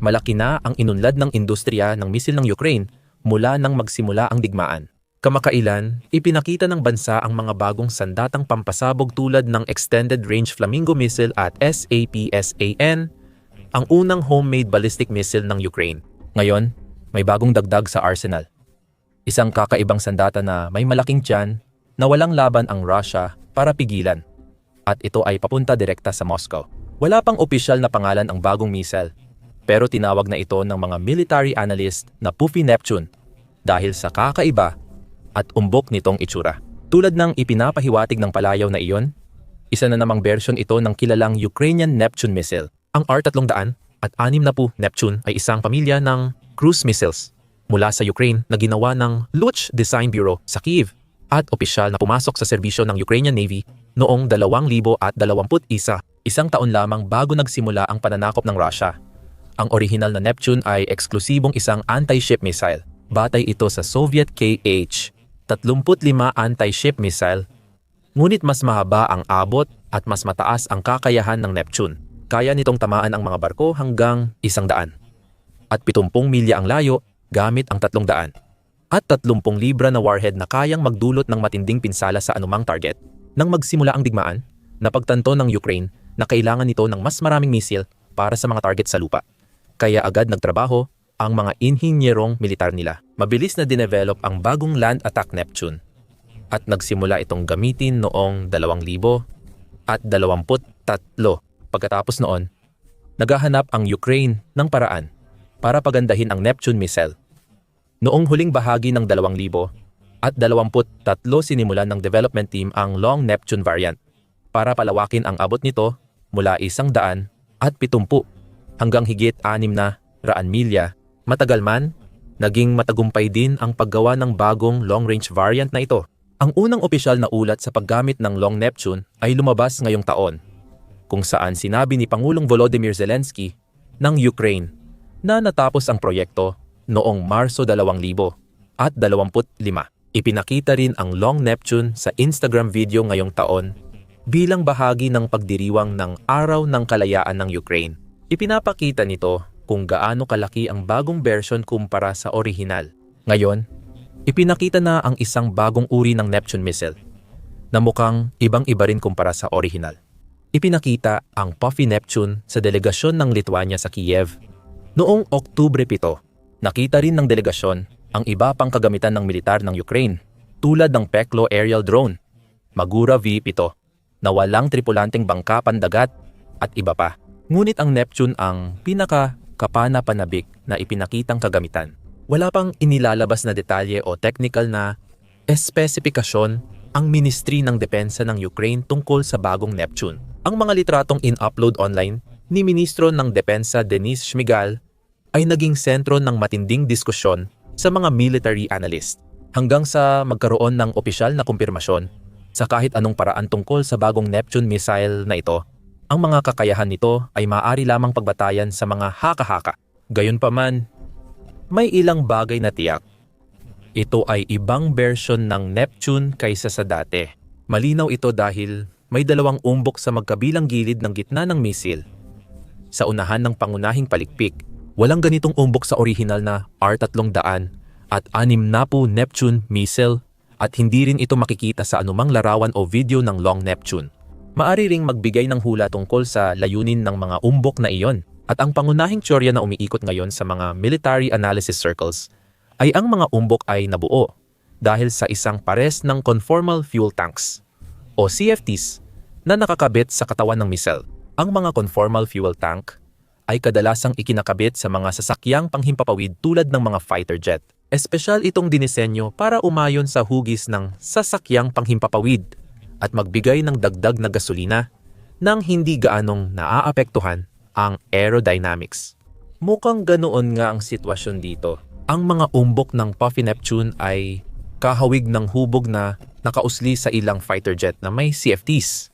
malaki na ang inunlad ng industriya ng misil ng Ukraine mula nang magsimula ang digmaan. Kamakailan, ipinakita ng bansa ang mga bagong sandatang pampasabog tulad ng Extended Range Flamingo Missile at SAPSAN, ang unang homemade ballistic missile ng Ukraine. Ngayon, may bagong dagdag sa arsenal. Isang kakaibang sandata na may malaking tiyan na walang laban ang Russia para pigilan. At ito ay papunta direkta sa Moscow. Wala pang opisyal na pangalan ang bagong missile, pero tinawag na ito ng mga military analyst na Puffy Neptune dahil sa kakaiba at umbok nitong itsura. Tulad ng ipinapahiwatig ng palayaw na iyon, isa na namang version ito ng kilalang Ukrainian Neptune missile. Ang R-300 at 60 Neptune ay isang pamilya ng cruise missiles mula sa Ukraine na ginawa ng Luch Design Bureau sa Kyiv at opisyal na pumasok sa serbisyo ng Ukrainian Navy noong 2021, isang taon lamang bago nagsimula ang pananakop ng Russia. Ang orihinal na Neptune ay eksklusibong isang anti-ship missile. Batay ito sa Soviet KH 35 anti-ship missile, ngunit mas mahaba ang abot at mas mataas ang kakayahan ng Neptune. Kaya nitong tamaan ang mga barko hanggang isang daan. At 70 milya ang layo gamit ang 300. At 30 libra na warhead na kayang magdulot ng matinding pinsala sa anumang target. Nang magsimula ang digmaan, napagtanto ng Ukraine na kailangan nito ng mas maraming misil para sa mga target sa lupa. Kaya agad nagtrabaho ang mga inhinyerong militar nila. Mabilis na dinevelop ang bagong Land Attack Neptune at nagsimula itong gamitin noong 2000 at 23. Pagkatapos noon, naghahanap ang Ukraine ng paraan para pagandahin ang Neptune missile. Noong huling bahagi ng 2000 at 23 sinimulan ng development team ang Long Neptune variant para palawakin ang abot nito mula isang daan at 70 hanggang higit anim na raan milya Matagal man, naging matagumpay din ang paggawa ng bagong long-range variant na ito. Ang unang opisyal na ulat sa paggamit ng Long Neptune ay lumabas ngayong taon, kung saan sinabi ni Pangulong Volodymyr Zelensky ng Ukraine na natapos ang proyekto noong Marso 2025. Ipinakita rin ang Long Neptune sa Instagram video ngayong taon bilang bahagi ng pagdiriwang ng Araw ng Kalayaan ng Ukraine. Ipinapakita nito kung gaano kalaki ang bagong version kumpara sa orihinal. Ngayon, ipinakita na ang isang bagong uri ng Neptune missile na mukhang ibang-iba rin kumpara sa orihinal. Ipinakita ang Puffy Neptune sa delegasyon ng Lithuania sa Kiev. Noong Oktubre 7, nakita rin ng delegasyon ang iba pang kagamitan ng militar ng Ukraine tulad ng Peklo aerial drone, Magura V7 na walang tripulanteng bangka pandagat at iba pa. Ngunit ang Neptune ang pinaka kapana-panabik na ipinakitang kagamitan. Wala pang inilalabas na detalye o technical na espesifikasyon ang Ministry ng Depensa ng Ukraine tungkol sa bagong Neptune. Ang mga litratong in-upload online ni Ministro ng Depensa Denis Shmigal ay naging sentro ng matinding diskusyon sa mga military analyst hanggang sa magkaroon ng opisyal na kumpirmasyon sa kahit anong paraan tungkol sa bagong Neptune missile na ito ang mga kakayahan nito ay maaari lamang pagbatayan sa mga haka-haka. Gayunpaman, may ilang bagay na tiyak. Ito ay ibang version ng Neptune kaysa sa dati. Malinaw ito dahil may dalawang umbok sa magkabilang gilid ng gitna ng misil. Sa unahan ng pangunahing palikpik, walang ganitong umbok sa orihinal na R-300 at anim na po Neptune missile at hindi rin ito makikita sa anumang larawan o video ng Long Neptune. Maari ring magbigay ng hula tungkol sa layunin ng mga umbok na iyon at ang pangunahing teorya na umiikot ngayon sa mga military analysis circles ay ang mga umbok ay nabuo dahil sa isang pares ng conformal fuel tanks o CFTs na nakakabit sa katawan ng missile. Ang mga conformal fuel tank ay kadalasang ikinakabit sa mga sasakyang panghimpapawid tulad ng mga fighter jet. Espesyal itong dinisenyo para umayon sa hugis ng sasakyang panghimpapawid at magbigay ng dagdag na gasolina nang hindi gaanong naaapektuhan ang aerodynamics. Mukhang ganoon nga ang sitwasyon dito. Ang mga umbok ng Puffy Neptune ay kahawig ng hubog na nakausli sa ilang fighter jet na may CFTs,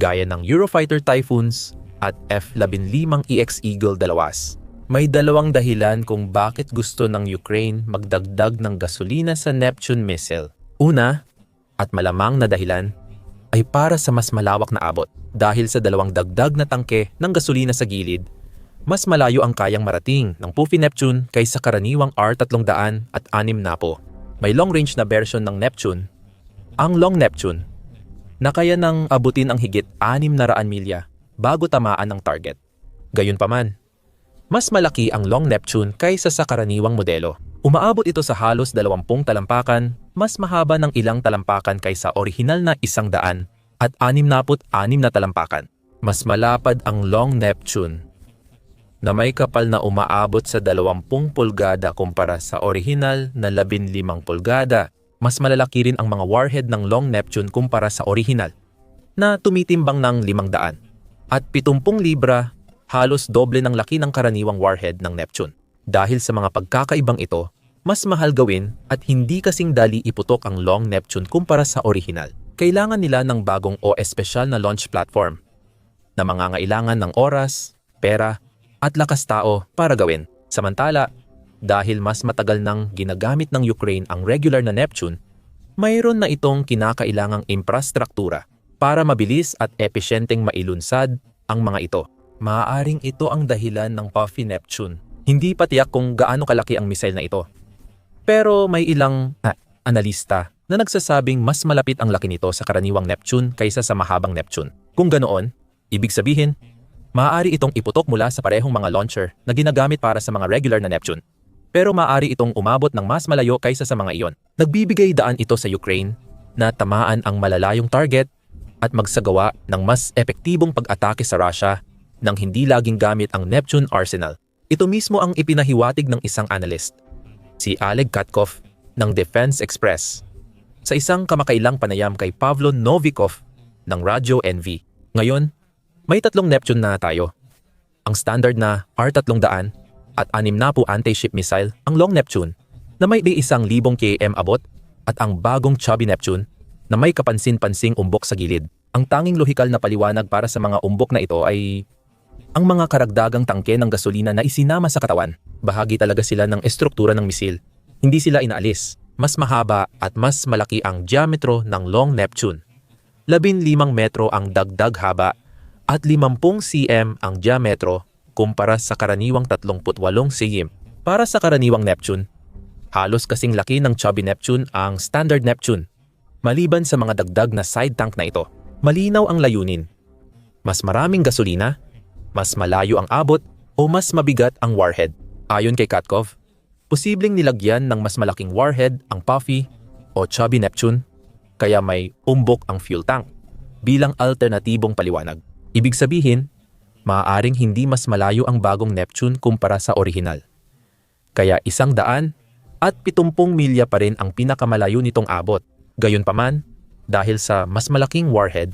gaya ng Eurofighter Typhoons at F-15 EX Eagle dalawas. May dalawang dahilan kung bakit gusto ng Ukraine magdagdag ng gasolina sa Neptune missile. Una, at malamang na dahilan, ay para sa mas malawak na abot. Dahil sa dalawang dagdag na tangke ng gasolina sa gilid, mas malayo ang kayang marating ng Puffy Neptune kaysa karaniwang R300 at 6 na po. May long-range na version ng Neptune, ang Long Neptune, na kaya nang abutin ang higit 600 milya bago tamaan ng target. Gayunpaman, mas malaki ang Long Neptune kaysa sa karaniwang modelo. Umaabot ito sa halos 20 talampakan, mas mahaba ng ilang talampakan kaysa orihinal na 100 at 66 na talampakan. Mas malapad ang Long Neptune na may kapal na umaabot sa 20 pulgada kumpara sa orihinal na 15 pulgada. Mas malalaki rin ang mga warhead ng Long Neptune kumpara sa orihinal na tumitimbang ng 500 at 70 libra halos doble ng laki ng karaniwang warhead ng Neptune. Dahil sa mga pagkakaibang ito, mas mahal gawin at hindi kasing dali iputok ang Long Neptune kumpara sa orihinal. Kailangan nila ng bagong o espesyal na launch platform na mangangailangan ng oras, pera, at lakas tao para gawin. Samantala, dahil mas matagal nang ginagamit ng Ukraine ang regular na Neptune, mayroon na itong kinakailangang infrastruktura para mabilis at epesyenteng mailunsad ang mga ito. Maaaring ito ang dahilan ng Puffy Neptune. Hindi pa tiyak kung gaano kalaki ang missile na ito. Pero may ilang ah, analista na nagsasabing mas malapit ang laki nito sa karaniwang Neptune kaysa sa mahabang Neptune. Kung ganoon, ibig sabihin, maaari itong iputok mula sa parehong mga launcher na ginagamit para sa mga regular na Neptune. Pero maaari itong umabot ng mas malayo kaysa sa mga iyon. Nagbibigay daan ito sa Ukraine na tamaan ang malalayong target at magsagawa ng mas epektibong pag-atake sa Russia nang hindi laging gamit ang Neptune arsenal. Ito mismo ang ipinahiwatig ng isang analyst, si Oleg Katkov ng Defense Express, sa isang kamakailang panayam kay Pavlo Novikov ng Radyo NV. Ngayon, may tatlong Neptune na tayo. Ang standard na R-300 at anim na po anti-ship missile ang Long Neptune na may isang libong km abot at ang bagong Chubby Neptune na may kapansin-pansing umbok sa gilid. Ang tanging lohikal na paliwanag para sa mga umbok na ito ay ang mga karagdagang tangke ng gasolina na isinama sa katawan. Bahagi talaga sila ng estruktura ng misil. Hindi sila inaalis. Mas mahaba at mas malaki ang diametro ng Long Neptune. 15 metro ang dagdag haba at 50 cm ang diametro kumpara sa karaniwang 38 cm. Para sa karaniwang Neptune, halos kasing laki ng Chubby Neptune ang Standard Neptune. Maliban sa mga dagdag na side tank na ito, malinaw ang layunin. Mas maraming gasolina, mas malayo ang abot, o mas mabigat ang warhead. Ayon kay Katkov, posibleng nilagyan ng mas malaking warhead ang Puffy o Chubby Neptune, kaya may umbok ang fuel tank bilang alternatibong paliwanag. Ibig sabihin, maaaring hindi mas malayo ang bagong Neptune kumpara sa orihinal. Kaya isang daan at 70 milya pa rin ang pinakamalayo nitong abot. Gayunpaman, dahil sa mas malaking warhead,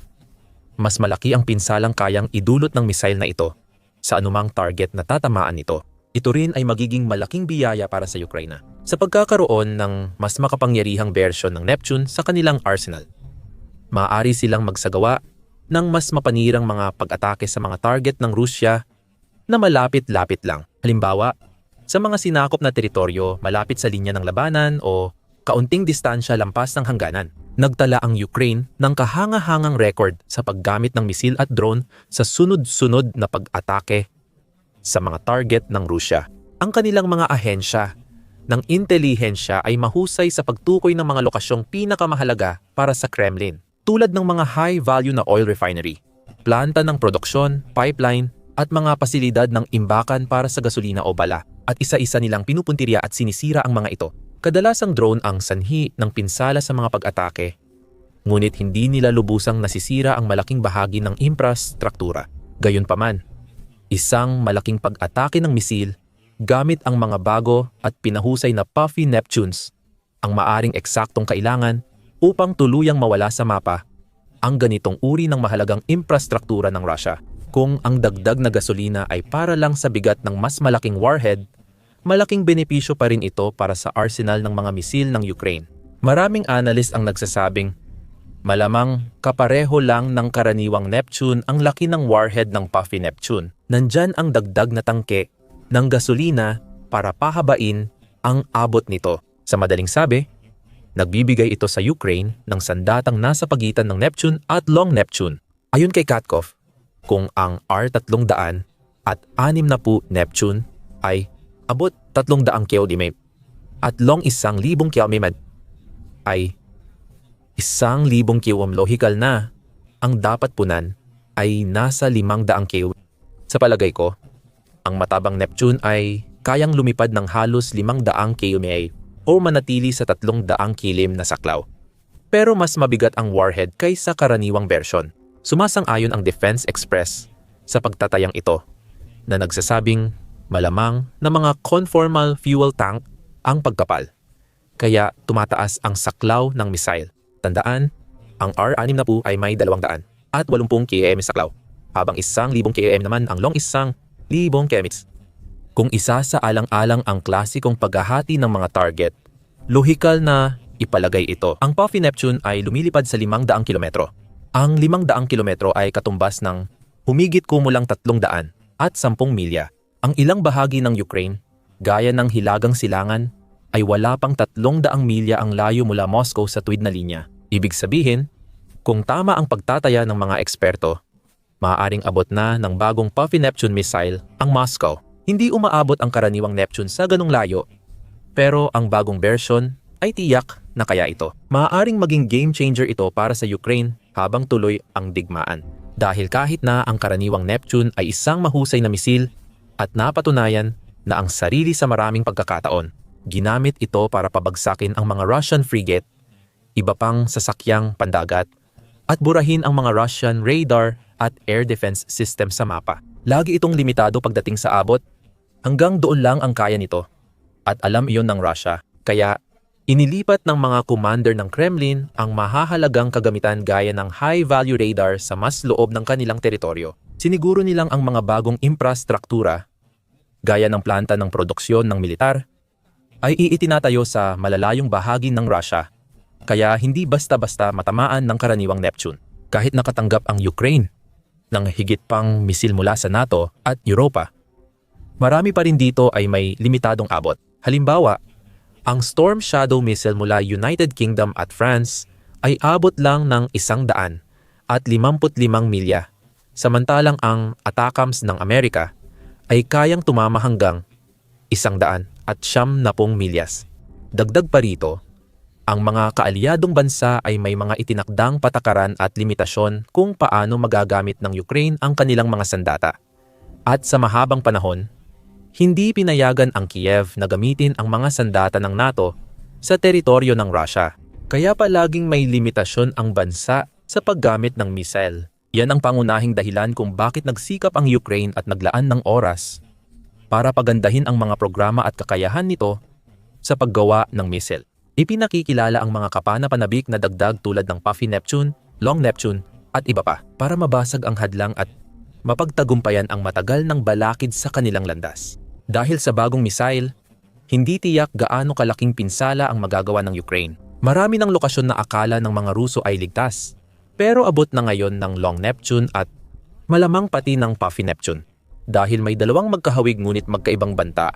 mas malaki ang pinsalang kayang idulot ng missile na ito sa anumang target na tatamaan nito. Ito rin ay magiging malaking biyaya para sa Ukraine sa pagkakaroon ng mas makapangyarihang version ng Neptune sa kanilang arsenal. Maaari silang magsagawa ng mas mapanirang mga pag-atake sa mga target ng Rusya na malapit-lapit lang. Halimbawa, sa mga sinakop na teritoryo malapit sa linya ng labanan o kaunting distansya lampas ng hangganan. Nagtala ang Ukraine ng kahanga-hangang record sa paggamit ng misil at drone sa sunod-sunod na pag-atake sa mga target ng Rusya. Ang kanilang mga ahensya ng intelihensya ay mahusay sa pagtukoy ng mga lokasyong pinakamahalaga para sa Kremlin, tulad ng mga high-value na oil refinery, planta ng produksyon, pipeline, at mga pasilidad ng imbakan para sa gasolina o bala, at isa-isa nilang pinupuntirya at sinisira ang mga ito Kadalasang drone ang sanhi ng pinsala sa mga pag-atake, ngunit hindi nila lubusang nasisira ang malaking bahagi ng infrastruktura. Gayunpaman, isang malaking pag-atake ng misil gamit ang mga bago at pinahusay na Puffy Neptunes ang maaring eksaktong kailangan upang tuluyang mawala sa mapa ang ganitong uri ng mahalagang infrastruktura ng Russia. Kung ang dagdag na gasolina ay para lang sa bigat ng mas malaking warhead malaking benepisyo pa rin ito para sa arsenal ng mga misil ng Ukraine. Maraming analyst ang nagsasabing, malamang kapareho lang ng karaniwang Neptune ang laki ng warhead ng Puffy Neptune. Nandyan ang dagdag na tangke ng gasolina para pahabain ang abot nito. Sa madaling sabi, nagbibigay ito sa Ukraine ng sandatang nasa pagitan ng Neptune at Long Neptune. Ayon kay Katkov, kung ang R-300 at 60 Neptune ay abot 300 km at long isang libong kilometro ay isang libong km lohikal na ang dapat punan ay nasa 500 km. Sa palagay ko, ang matabang Neptune ay kayang lumipad ng halos 500 km o manatili sa 300 kilim na saklaw. Pero mas mabigat ang warhead kaysa karaniwang version. Sumasang-ayon ang Defense Express sa pagtatayang ito na nagsasabing malamang na mga conformal fuel tank ang pagkapal. Kaya tumataas ang saklaw ng missile. Tandaan, ang R-60 ay may 200 at 80 km saklaw, habang isang libong km naman ang long isang libong km. Kung isa sa alang-alang ang klasikong paghahati ng mga target, lohikal na ipalagay ito. Ang Puffy Neptune ay lumilipad sa 500 kilometro. Ang 500 kilometro ay katumbas ng humigit kumulang 300 at 10 milya. Ang ilang bahagi ng Ukraine, gaya ng Hilagang Silangan, ay wala pang 300 milya ang layo mula Moscow sa tuwid na linya. Ibig sabihin, kung tama ang pagtataya ng mga eksperto, maaaring abot na ng bagong Puffy Neptune missile ang Moscow. Hindi umaabot ang karaniwang Neptune sa ganong layo, pero ang bagong version ay tiyak na kaya ito. Maaaring maging game changer ito para sa Ukraine habang tuloy ang digmaan. Dahil kahit na ang karaniwang Neptune ay isang mahusay na misil at napatunayan na ang sarili sa maraming pagkakataon, ginamit ito para pabagsakin ang mga Russian frigate, iba pang sasakyang pandagat, at burahin ang mga Russian radar at air defense system sa mapa. Lagi itong limitado pagdating sa abot. Hanggang doon lang ang kaya nito. At alam iyon ng Russia. Kaya inilipat ng mga commander ng Kremlin ang mahahalagang kagamitan gaya ng high-value radar sa mas loob ng kanilang teritoryo. Siniguro nilang ang mga bagong infrastruktura, gaya ng planta ng produksyon ng militar, ay iitinatayo sa malalayong bahagi ng Russia kaya hindi basta-basta matamaan ng karaniwang Neptune. Kahit nakatanggap ang Ukraine ng higit pang misil mula sa NATO at Europa, marami pa rin dito ay may limitadong abot. Halimbawa, ang Storm Shadow missile mula United Kingdom at France ay abot lang ng isang daan at 55 milya, samantalang ang Atacams ng Amerika ay kayang tumama hanggang isang daan at siyam na pong milyas. Dagdag pa rito, ang mga kaalyadong bansa ay may mga itinakdang patakaran at limitasyon kung paano magagamit ng Ukraine ang kanilang mga sandata. At sa mahabang panahon, hindi pinayagan ang Kiev na gamitin ang mga sandata ng NATO sa teritoryo ng Russia. Kaya palaging may limitasyon ang bansa sa paggamit ng missile. Yan ang pangunahing dahilan kung bakit nagsikap ang Ukraine at naglaan ng oras para pagandahin ang mga programa at kakayahan nito sa paggawa ng missile. Ipinakikilala ang mga kapana-panabik na dagdag tulad ng Puffy Neptune, Long Neptune at iba pa para mabasag ang hadlang at mapagtagumpayan ang matagal ng balakid sa kanilang landas. Dahil sa bagong missile, hindi tiyak gaano kalaking pinsala ang magagawa ng Ukraine. Marami ng lokasyon na akala ng mga Ruso ay ligtas, pero abot na ngayon ng Long Neptune at malamang pati ng Puffy Neptune. Dahil may dalawang magkahawig ngunit magkaibang banta,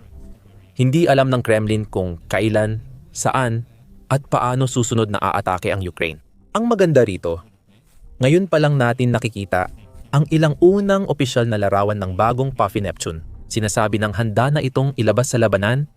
hindi alam ng Kremlin kung kailan, saan at paano susunod na aatake ang Ukraine. Ang maganda rito, ngayon pa lang natin nakikita ang ilang unang opisyal na larawan ng bagong Puffy Neptune. Sinasabi ng handa na itong ilabas sa labanan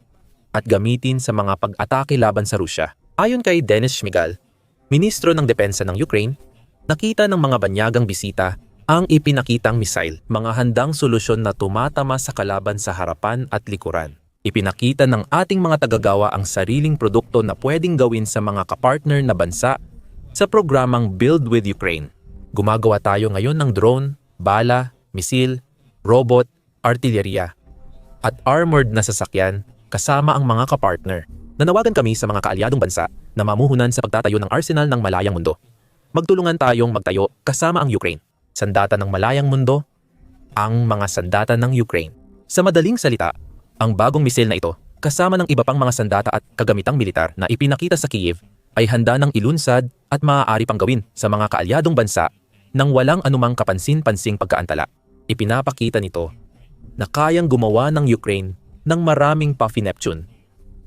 at gamitin sa mga pag-atake laban sa Rusya. Ayon kay Denis Shmigal, Ministro ng Depensa ng Ukraine, nakita ng mga banyagang bisita ang ipinakitang missile, mga handang solusyon na tumatama sa kalaban sa harapan at likuran. Ipinakita ng ating mga tagagawa ang sariling produkto na pwedeng gawin sa mga kapartner na bansa sa programang Build with Ukraine. Gumagawa tayo ngayon ng drone, bala, misil, robot, artillerya, at armored na sasakyan kasama ang mga kapartner. Nanawagan kami sa mga kaalyadong bansa na mamuhunan sa pagtatayo ng arsenal ng malayang mundo. Magtulungan tayong magtayo kasama ang Ukraine. Sandata ng malayang mundo, ang mga sandata ng Ukraine. Sa madaling salita, ang bagong misil na ito, kasama ng iba pang mga sandata at kagamitang militar na ipinakita sa Kiev, ay handa ng ilunsad at maaari pang gawin sa mga kaalyadong bansa nang walang anumang kapansin-pansing pagkaantala. Ipinapakita nito na kayang gumawa ng Ukraine ng maraming Puffy Neptune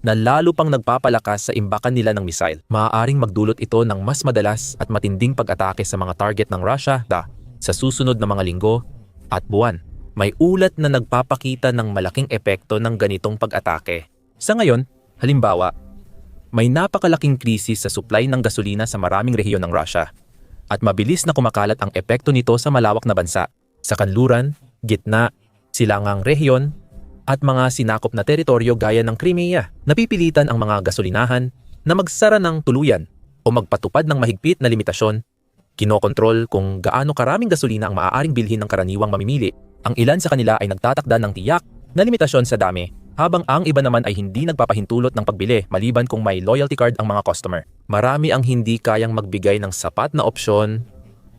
na lalo pang nagpapalakas sa imbakan nila ng missile. Maaaring magdulot ito ng mas madalas at matinding pag-atake sa mga target ng Russia da, sa susunod na mga linggo at buwan. may ulat na nagpapakita ng malaking epekto ng ganitong pag-atake. Sa ngayon, halimbawa, may napakalaking krisis sa supply ng gasolina sa maraming rehiyon ng Russia at mabilis na kumakalat ang epekto nito sa malawak na bansa, sa kanluran, gitna, silangang rehiyon, at mga sinakop na teritoryo gaya ng Crimea. Napipilitan ang mga gasolinahan na magsara ng tuluyan o magpatupad ng mahigpit na limitasyon. Kinokontrol kung gaano karaming gasolina ang maaaring bilhin ng karaniwang mamimili. Ang ilan sa kanila ay nagtatakda ng tiyak na limitasyon sa dami habang ang iba naman ay hindi nagpapahintulot ng pagbili maliban kung may loyalty card ang mga customer. Marami ang hindi kayang magbigay ng sapat na opsyon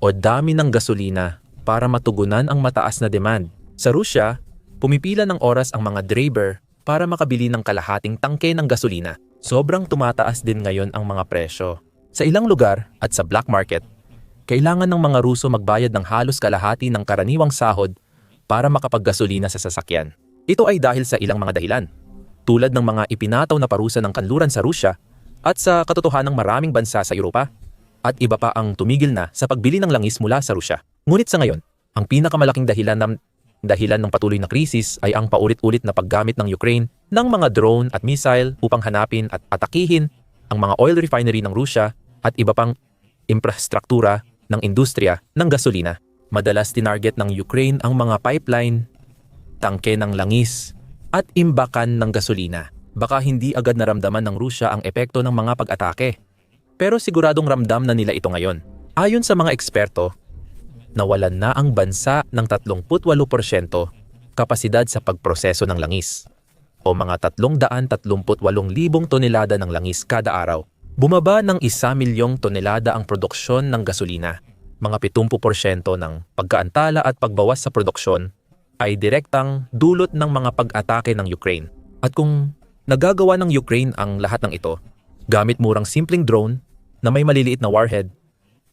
o dami ng gasolina para matugunan ang mataas na demand. Sa Rusya, pumipila ng oras ang mga driver para makabili ng kalahating tangke ng gasolina. Sobrang tumataas din ngayon ang mga presyo. Sa ilang lugar at sa black market, kailangan ng mga Ruso magbayad ng halos kalahati ng karaniwang sahod para makapaggasolina sa sasakyan. Ito ay dahil sa ilang mga dahilan, tulad ng mga ipinataw na parusa ng kanluran sa Rusya at sa katotohanang maraming bansa sa Europa at iba pa ang tumigil na sa pagbili ng langis mula sa Rusya. Ngunit sa ngayon, ang pinakamalaking dahilan ng dahilan ng patuloy na krisis ay ang paulit-ulit na paggamit ng Ukraine ng mga drone at missile upang hanapin at atakihin ang mga oil refinery ng Rusya at iba pang infrastruktura ng industriya ng gasolina. Madalas tinarget ng Ukraine ang mga pipeline, tangke ng langis, at imbakan ng gasolina. Baka hindi agad naramdaman ng Rusya ang epekto ng mga pag-atake. Pero siguradong ramdam na nila ito ngayon. Ayon sa mga eksperto, nawalan na ang bansa ng 38% kapasidad sa pagproseso ng langis o mga 338,000 tonelada ng langis kada araw. Bumaba ng 1 milyong tonelada ang produksyon ng gasolina. Mga 70% ng pagkaantala at pagbawas sa produksyon ay direktang dulot ng mga pag-atake ng Ukraine. At kung nagagawa ng Ukraine ang lahat ng ito, gamit murang simpleng drone na may maliliit na warhead,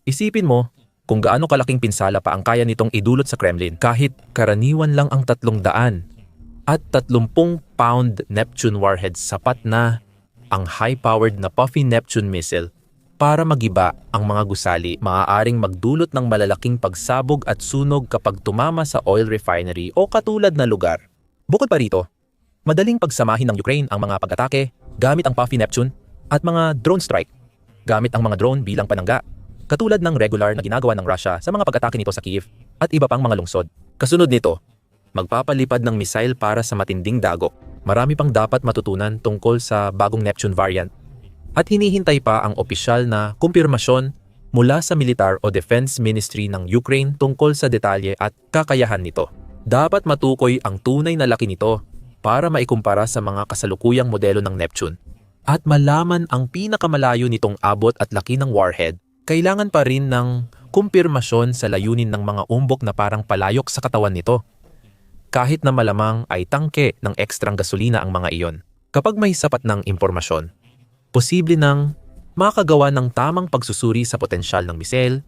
isipin mo kung gaano kalaking pinsala pa ang kaya nitong idulot sa Kremlin kahit karaniwan lang ang 300 at 30 pound Neptune warhead sapat na ang high-powered na Puffy Neptune missile para magiba ang mga gusali maaaring magdulot ng malalaking pagsabog at sunog kapag tumama sa oil refinery o katulad na lugar. Bukod pa rito, madaling pagsamahin ng Ukraine ang mga pag-atake gamit ang Puffy Neptune at mga drone strike gamit ang mga drone bilang panangga katulad ng regular na ginagawa ng Russia sa mga pag-atake nito sa Kiev at iba pang mga lungsod. Kasunod nito, magpapalipad ng missile para sa matinding dagok. Marami pang dapat matutunan tungkol sa bagong Neptune variant at hinihintay pa ang opisyal na kumpirmasyon mula sa Militar o Defense Ministry ng Ukraine tungkol sa detalye at kakayahan nito. Dapat matukoy ang tunay na laki nito para maikumpara sa mga kasalukuyang modelo ng Neptune. At malaman ang pinakamalayo nitong abot at laki ng warhead, kailangan pa rin ng kumpirmasyon sa layunin ng mga umbok na parang palayok sa katawan nito kahit na malamang ay tangke ng ekstrang gasolina ang mga iyon. Kapag may sapat ng impormasyon, posible nang makagawa ng tamang pagsusuri sa potensyal ng misel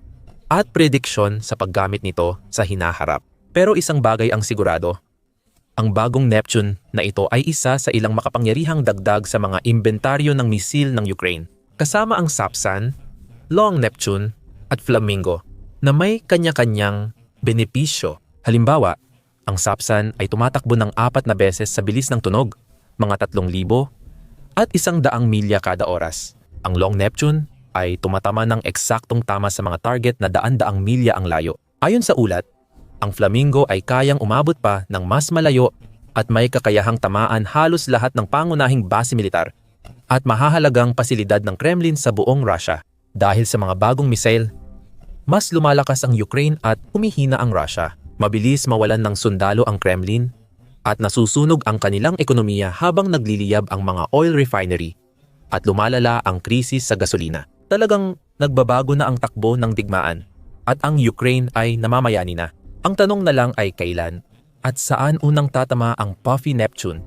at prediksyon sa paggamit nito sa hinaharap. Pero isang bagay ang sigurado, ang bagong Neptune na ito ay isa sa ilang makapangyarihang dagdag sa mga inventaryo ng misil ng Ukraine, kasama ang Sapsan, Long Neptune at Flamingo na may kanya-kanyang benepisyo. Halimbawa, ang Sapsan ay tumatakbo ng apat na beses sa bilis ng tunog, mga 3,000 at isang daang milya kada oras. Ang Long Neptune ay tumatama ng eksaktong tama sa mga target na daan-daang milya ang layo. Ayon sa ulat, ang Flamingo ay kayang umabot pa ng mas malayo at may kakayahang tamaan halos lahat ng pangunahing base militar at mahahalagang pasilidad ng Kremlin sa buong Russia. Dahil sa mga bagong missile, mas lumalakas ang Ukraine at humihina ang Russia. Mabilis mawalan ng sundalo ang Kremlin at nasusunog ang kanilang ekonomiya habang nagliliyab ang mga oil refinery at lumalala ang krisis sa gasolina. Talagang nagbabago na ang takbo ng digmaan at ang Ukraine ay namamayani na. Ang tanong na lang ay kailan at saan unang tatama ang Puffy Neptune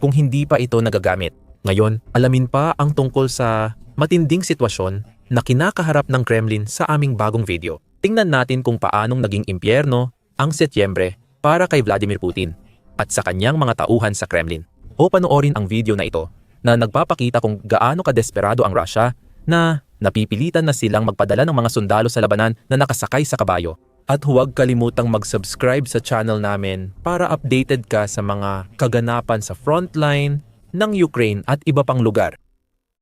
kung hindi pa ito nagagamit. Ngayon, alamin pa ang tungkol sa matinding sitwasyon na kinakaharap ng Kremlin sa aming bagong video. Tingnan natin kung paanong naging impyerno ang Setyembre para kay Vladimir Putin at sa kanyang mga tauhan sa Kremlin. O panoorin ang video na ito na nagpapakita kung gaano kadesperado ang Russia na napipilitan na silang magpadala ng mga sundalo sa labanan na nakasakay sa kabayo At huwag kalimutang mag-subscribe sa channel namin para updated ka sa mga kaganapan sa frontline ng Ukraine at iba pang lugar.